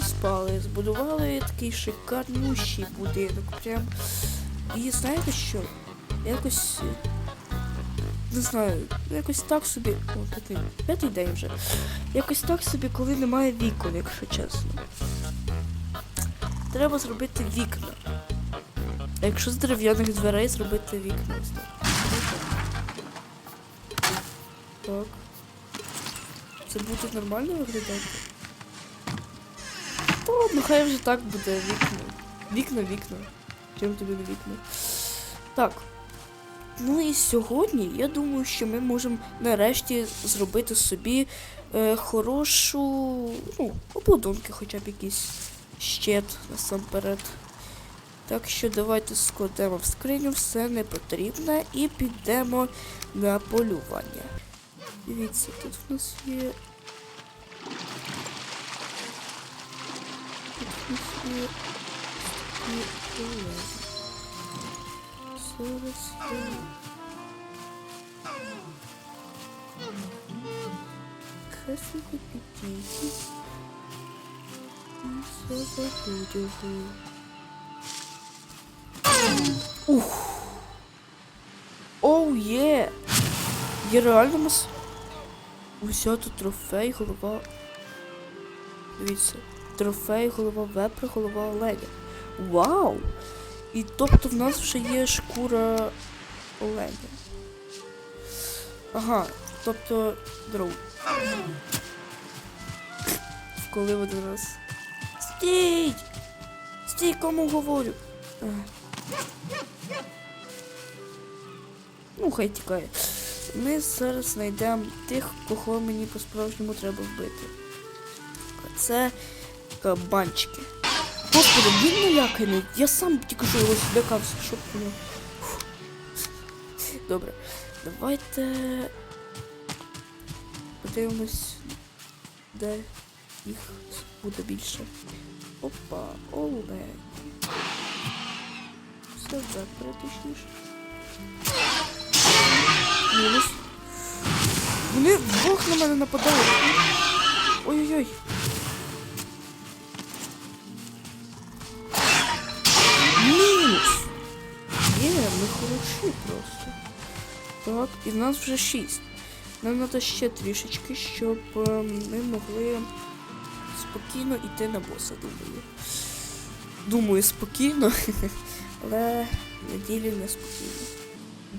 поспали, збудували такий шикарнущий будинок. Прям. І знаєте що? Якось. Не знаю, якось так собі. О, п'ятий, п'ятий день вже. Якось так собі, коли немає вікон, якщо чесно. Треба зробити вікна. Якщо з дерев'яних дверей зробити вікна? Так. Це буде нормально виглядати? Та ладно, хай вже так буде вікна. Вікна, вікна. Чим тобі не вікна? Так. Ну і сьогодні я думаю, що ми можемо нарешті зробити собі е, хорошу, ну, обладунки хоча б якийсь щит насамперед. Так що давайте складемо в скриню все непотрібне і підемо на полювання. Дивіться, тут в нас є. Тут в нас є. такі полезні. Зараз я. Красиво підійти. І забудемо. Ух. Оу є! Є реально мас... Уся тут трофей, голова. Дивіться. Трофей, голова вепри, голова оленя. Вау! І тобто в нас вже є шкура оленя. Ага, тобто дров. Коли в один раз. Стій! Стій, кому говорю? Ну, хай тікає. Ми зараз знайдемо тих, кого мені по-справжньому треба вбити. Це кабанчики. Господи, він наляканий. Я сам тільки що його злякався, щоб. Фу. Добре. Давайте подивимось, де їх буде більше. Опа, олень. Все вепре, точніше. Мінус. Вони вдвох на мене нападають. Ой-ой-ой. Ми просто. Так, і в нас вже шість. Нам треба ще трішечки, щоб е, ми могли спокійно йти на боса, думаю. Думаю, спокійно, але на ділі не спокійно.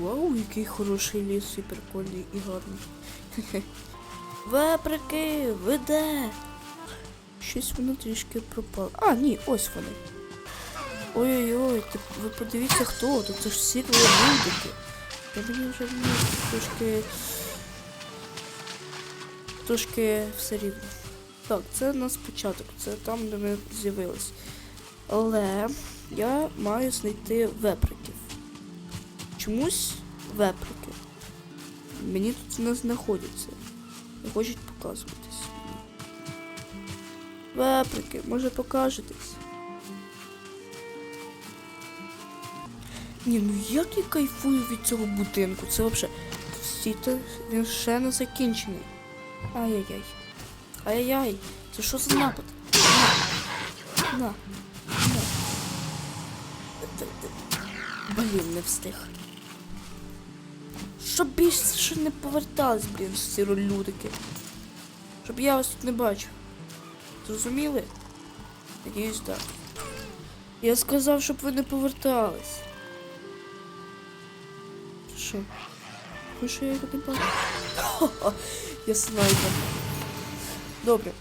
Вау, який хороший ліс і прикольний і гарний. Веприки, ви де? Щось воно трішки пропало. А, ні, ось вони. Ой-ой-ой, ви подивіться хто тут, це ж всі люди. Та мені вже трошки. Трошки все рівно. Так, це у нас початок, це там, де ми з'явились. Але я маю знайти веприків. Чомусь веприки. Мені тут не знаходяться. Не хочуть показуватись. Веприки, може покажетесь? Ні, ну як я кайфую від цього будинку. Це взагалі. Стійте, він ще не закінчений. Ай-яй-яй. Ай-яй-яй. Це що за напад? На. На. Блін, не встиг. Щоб більше не повертались, блін, сиролюдики. Щоб я вас тут не бачив. Зрозуміли? Надіюсь, так. Я сказав, щоб ви не повертались. Що? Ну я його не бачу? Ха-ха, Я снайпер. Добре.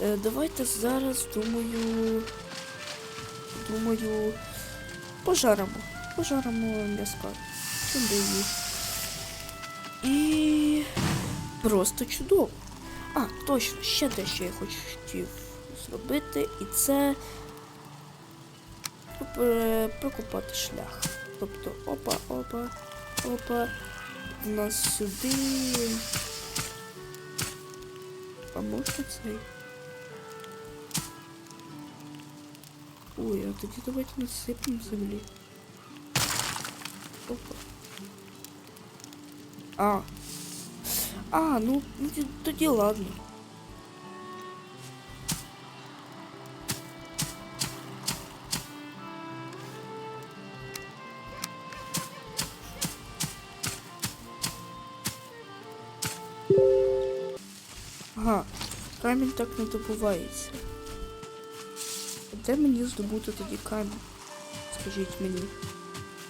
Е, давайте зараз думаю. Думаю. Пожаримо. Пожаримо м'яска. Її. І. Просто чудово. А, точно, ще дещо я хотів зробити, і це е, прокопати шлях. Тобто, опа, опа, опа. У нас сюди. А можна цей? Ой, а тоді давайте насипемо землі. Опа. А. А, ну, ну ті- тоді ладно. Камінь так не добувається. Де мені здобути тоді камінь? Скажіть мені.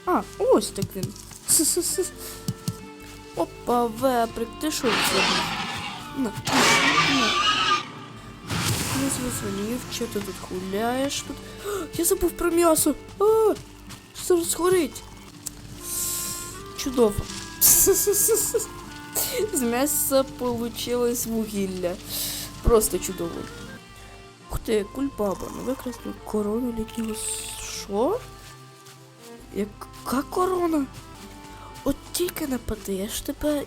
А, ось так він. Опа, веприк, ти що на. Не зрозумів, що ти тут гуляєш тут. Я забув про м'ясо. А, зараз горить. Чудово. З м'яса получилось вугілля. Просто чудово. Ух ти, кульбаба, ми викресли корону літнього. Що? Яка корона? От тільки напади, я ж тебе.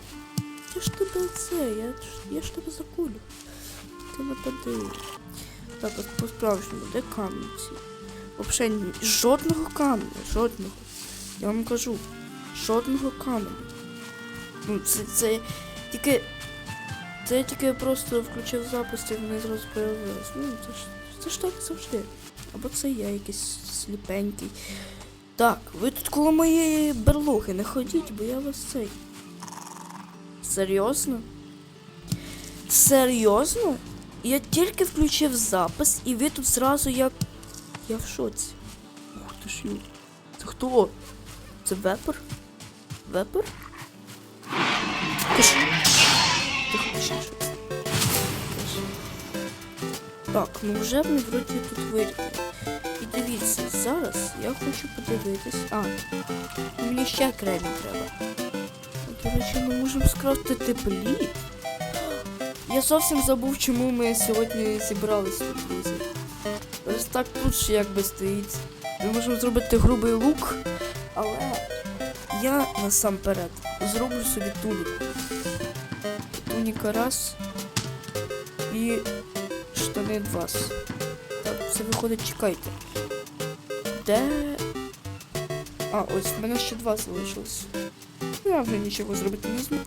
Я ж тебе це, я, ж- я ж тебе закулю. Ти напади. Так, от по-справжньому, де камінці? Взагалі ні- жодного камня, жодного. Я вам кажу, жодного каменю. Ну, це, це тільки. Це я тільки просто включив запис і вони зразу появились. Ну, це ж, це ж так завжди. Або це я якийсь сліпенький. Так, ви тут коло моєї берлоги не ходіть, бо я вас цей. Серйозно? Серйозно? Я тільки включив запис, і ви тут зразу як. Я в шоці. Ух ти ж ю. Це хто? Це вепер? Вепер? Ти ж... Так, ну вже ми вроді тут вирішили. І дивіться, зараз я хочу подивитись. А, мені ще кремінь треба. До речі, ми можемо скрафтити плід. Я зовсім забув, чому ми сьогодні зібрались тут, друзі. Ось так тут ще якби стоїть. Ми можемо зробити грубий лук, але я насамперед зроблю собі туніку. Туніка раз і штани два. Так, це виходить, чекайте. Де. А, ось в мене ще два залишилось. Ну, Я вже нічого зробити не зможу.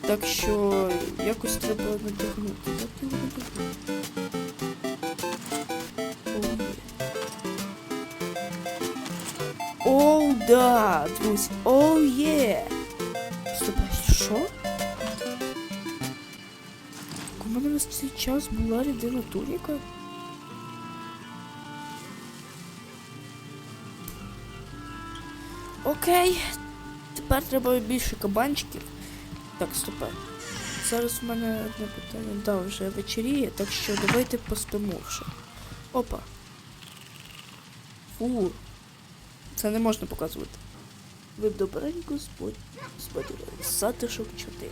Так що якось треба натягнути. Як його натягнути? Є. Оу, да, друзі. Оу, є. Цей час була рідина туніка. Окей. Тепер треба більше кабанчиків. Так, стопе. Зараз в мене одне питання. Да, вже вечеріє, так що давайте поспимо вже. Опа. Фу. Це не можна показувати. Ви добренько сподіваюся. Затишок 4.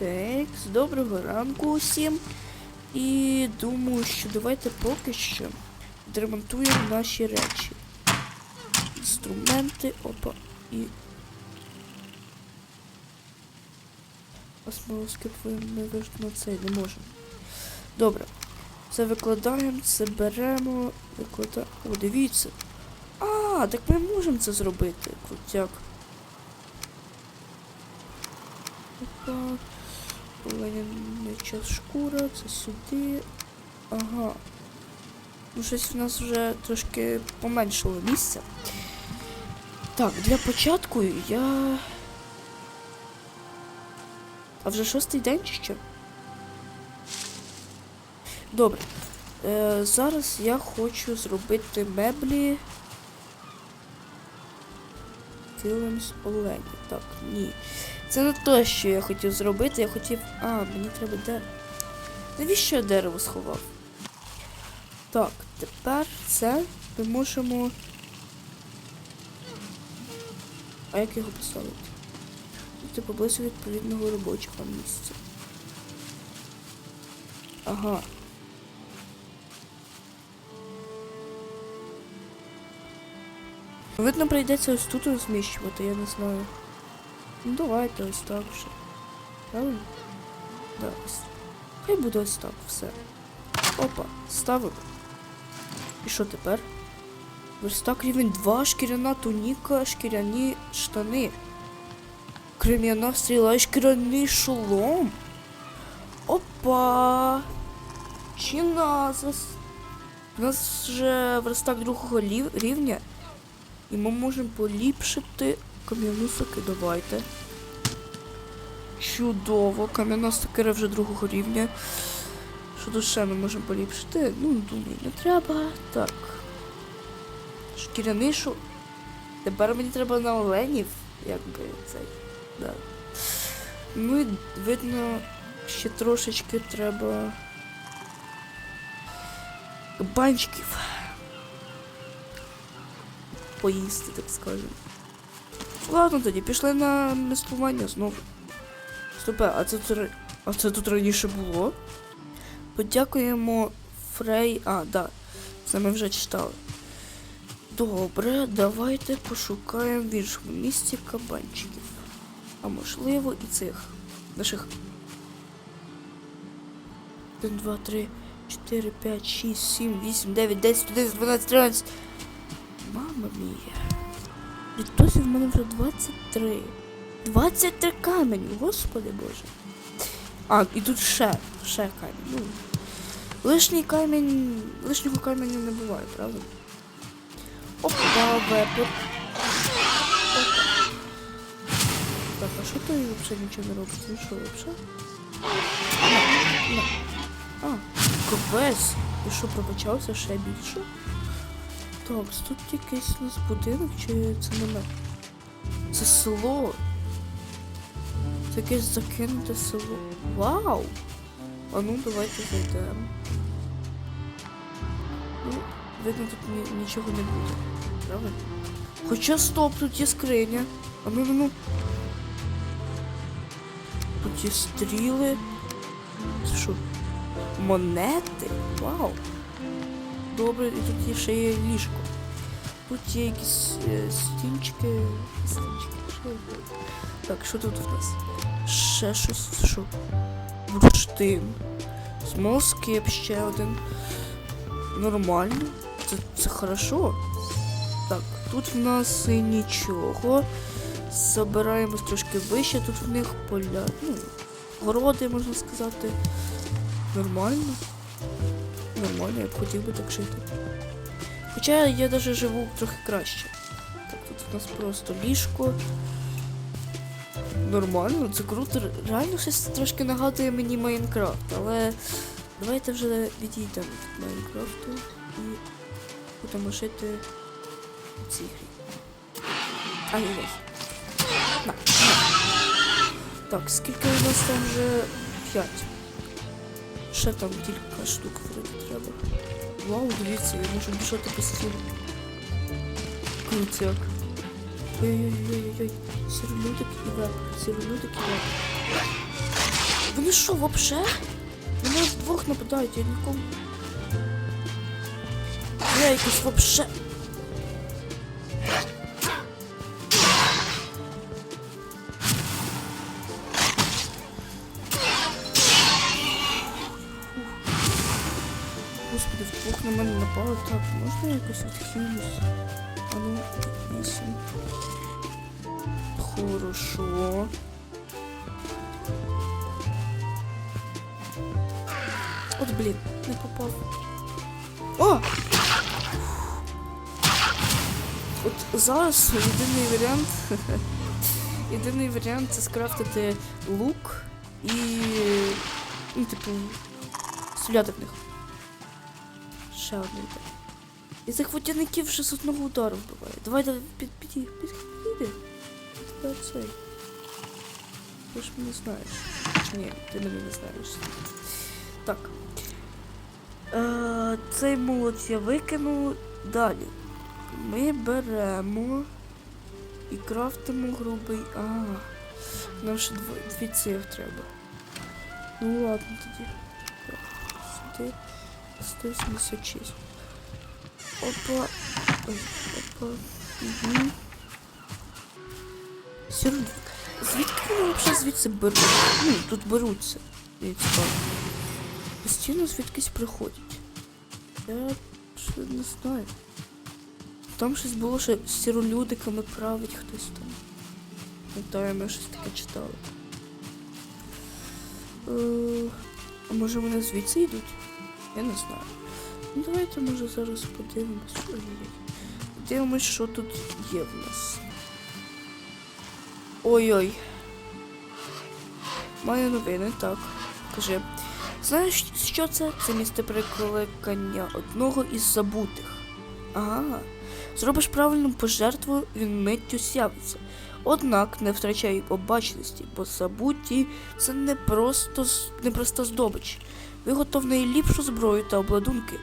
Так, доброго ранку усім. І думаю, що давайте поки що відремонтуємо наші речі. Інструменти, опа, і. Осмолоскип ми на цей не можемо. Добре. Це викладаємо, це беремо, викладаємо. О, дивіться. А, так ми можемо це зробити. Крутяк. Опа. Оленяча шкура, це сюди. Ага. Ну, щось в нас вже трошки поменшало місця. Так, для початку я. А вже шостий день чи що? Добре. Е, зараз я хочу зробити меблі. Килим з оленя. Так, ні. Це не те, що я хотів зробити. Я хотів. А, мені треба дерево. Навіщо я дерево сховав? Так, тепер це ми можемо. А як його поставити? Бути поблизу відповідного робочого місця. Ага. Видно, прийдеться ось тут розміщувати, я не знаю. Ну давайте ось так вже. Правильно? Да, ось. Хай буде ось так, все. Опа, ставимо. І що тепер? Верстак рівень 2, шкіряна туніка, шкіряні штани. Крем'яна стріла і шкіряний шолом. Опа! Чи назас? У нас вже верстак другого рівня. І ми можемо поліпшити Кам'яну соки давайте. Чудово, кам'яна сокира вже другого рівня. Що тут ще ми можемо поліпшити? Ну, думаю, не треба. Так. Шкіряний шу. Тепер мені треба на оленів, якби цей. Да. Ну і видно, ще трошечки треба. Банчиків. Поїсти, так скажемо. Ладно, тоді пішли на містування знову. Стопе, а це, а це тут раніше було? Подякуємо Фрей. А, да. Це ми вже читали. Добре, давайте пошукаємо в іншому місці кабанчиків. А можливо і цих наших. 1, 2, 3, 4, 5, 6, 7, 8, 9, 10, 11, 12, 13. Мама мія. Відтосі в мене вже 23. 23 камені, господи боже. А, і тут ще, ще камінь. Ну, лишній камінь, лишнього каменю не буває, правда? Опа, вепер. Так, а що ти взагалі нічого не робиш? Ти що взагалі? А, капець. І що пробачався ще більше? Так, тут якийсь у нас будинок чи це намет? Це село. Це якесь закинуте село. Вау! А ну давайте зайдемо. Ну, видно, тут ні- нічого не буде. Правильно? Хоча стоп, тут є скриня. А ну ну ну. Тут є стріли. Це що? Монети? Вау! Добре, і тут є ще є ліжко. Тут є якісь е, стінчики. Стінчики. Так, що тут в нас? Ще щось, що? Бурштин. Смолскип ще один. Нормально. Це, це хорошо. Так, тут в нас і нічого. Забираємось трошки вище, тут в них поля. Ну, городи, можна сказати. Нормально. Нормально, я б хотів би так жити. Хоча я навіть живу трохи краще. Так, тут у нас просто ліжко. Нормально, це круто. Реально щось трошки нагадує мені Майнкрафт, але давайте вже відійдемо від Майнкрафту і будемо жити у цій грі. Ай-яй. На. Так, скільки у нас там вже? П'ять. Ще там кілька штук вроді треба. Вау, дивіться, я можу біжати по стіну. Крутяк. Ой-ой-ой-ой. Сірлюдик і веб. Сірлюдик і веб. Вони що, вообще? На нас двох нападають, я нікому. Я якось вообще. Так, можна я якось відхилюсь? А ну, вісім. Хорошо. От блін, не попав. О! От зараз єдиний варіант. єдиний варіант це скрафтити лук і. Ну, типу, стріляти в них. Ще одне йде. І цих водяників вже з одного удару вбиває. Давай, давай, під, піді, під, підійди. Тебе цей. Ти ж мене знаєш. Ні, ти мене не знаєш. Так. Е, цей молот я викину. Далі. Ми беремо і крафтимо грубий. А, нам ще дві цих треба. Ну ладно тоді. Сюди. 176. Опа. Ой, опа. Угу. Сюрдик. Звідки вони взагалі звідси беруть? Ну, тут беруться. Цікаво. Постійно звідкись приходять. Я ще не знаю. Там щось було, що з сіролюдиками править хтось там. Пам'ятаю, ми щось таке читали. Е, а може вони звідси йдуть? Я не знаю. Ну давайте може зараз подивимось. Подивимось, що тут є в нас. Ой-ой. Має новини, так. Кажи. Знаєш, що це? Це місце прикликання одного із забутих. Ага. Зробиш правильну пожертву, він миттю з'явиться. Однак не втрачай обачності, бо забуті це не просто не проста здобич. Виготов найліпшу зброю та обладунки,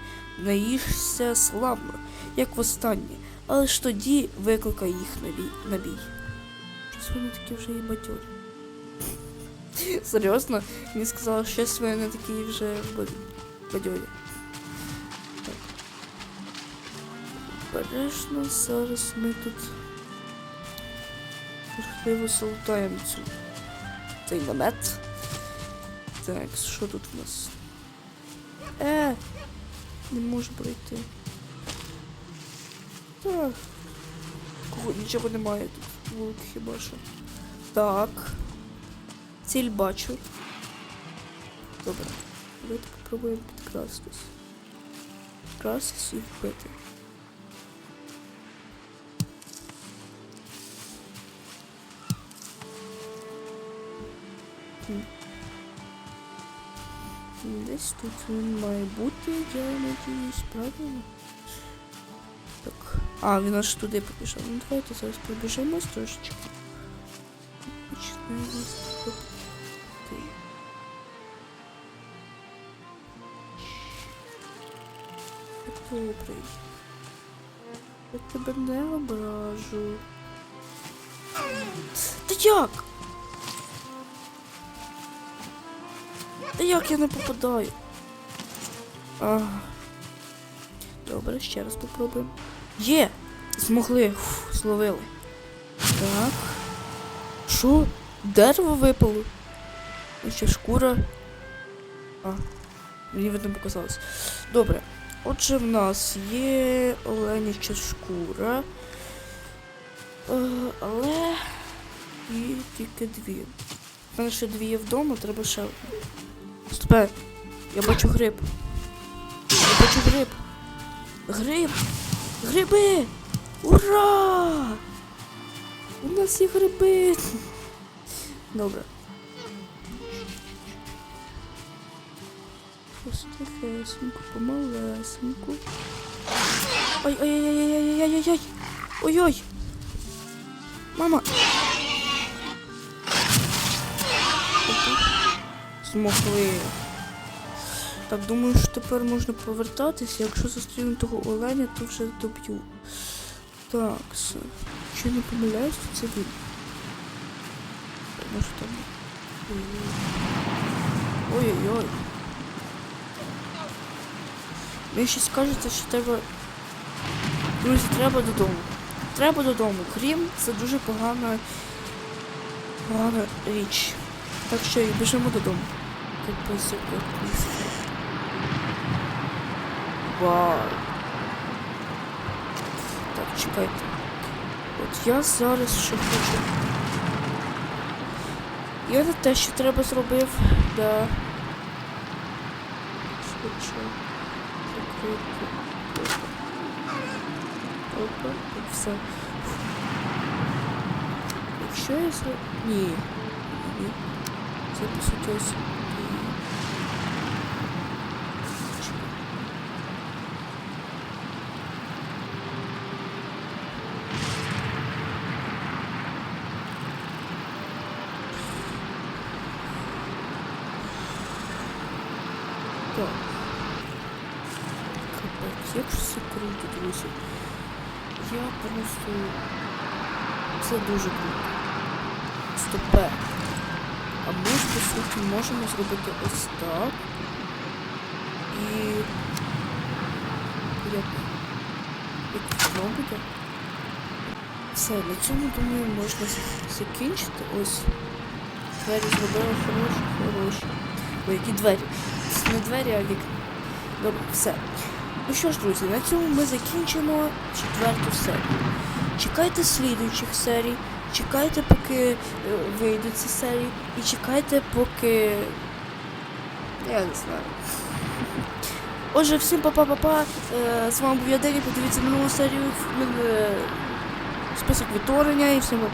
наїшся славно, як востаннє, але ж тоді викликай їх на бій. Щось вони такі вже і бадьорі. Серйозно? Мені сказали, що щось вони такі вже бад- бадьорі. Так. Обережно зараз ми тут можливо залутаємо цю цей намет. Так, що тут у нас? Е! Не можу пройти. Так. Кого нічого немає тут. Вулик хіба що. Так. Ціль бачу. Добре. Давайте попробуємо підкрастись. Підкрастись і вбити. Хм. Десь тут він має бути, я надіюсь, правильно? Так. А, він аж туди побіжав. Ну давайте зараз пробіжимо трошечки. Почнемо з тут. Добрий. Я тебе не ображу. Та як? Та як я не попадаю? А. Добре, ще раз попробуємо. Є! Змогли. Фу, зловили. Так. Що? Дерево випало? І ще шкура. А. Мені видно показалось. Добре. Отже, в нас є оленяча шкура. Е, але і тільки дві. У мене ще дві є вдома, треба ще одну. Стопе, я бачу гриб. Я бачу гриб. Гриб! Гриби! Ура! У нас є гриби! Добре. Постихесенько, помалесенько. Ой-ой-ой-ой-ой-ой-ой-ой! Ой-ой! Мама! Змогли. Так, думаю, що тепер можна повертатися. Якщо зустріну того оленя, то вже доб'ю. Так. Якщо не помиляюсь, то це він. Може там. Ой-ой-ой. Мені щось кажеться, що треба. Друзі, треба додому. Треба додому. Крім це дуже погана. погана річ. Так що і біжимо додому. Яка пісня. Вау. Так, чекайте. От я зараз ще хочу. Я не те, що треба зробив, да. Швидше. Опа, все. Якщо я за... Ні. Ні. Це по. Так. Капець, як ж все круто, друзі. Я просто... Це дуже круто. Стопе. А ми ж, по суті, можемо зробити ось так. І... Як... Як воно буде. Все, на цьому, думаю, можна закінчити. Ось. Двері зробили хороші, хороші. Ой, які двері. Не двері, а вікна. Добре, все. Ну що ж, друзі, на цьому ми закінчимо четверту серію. Чекайте слідуючих серій, чекайте, поки е, вийдуть ці серії, і чекайте, поки. Я не знаю. Отже, всім па-па-па-па. Е, З вами був я Дені, подивіться минулу серію, е, список відтворення і всім па-па.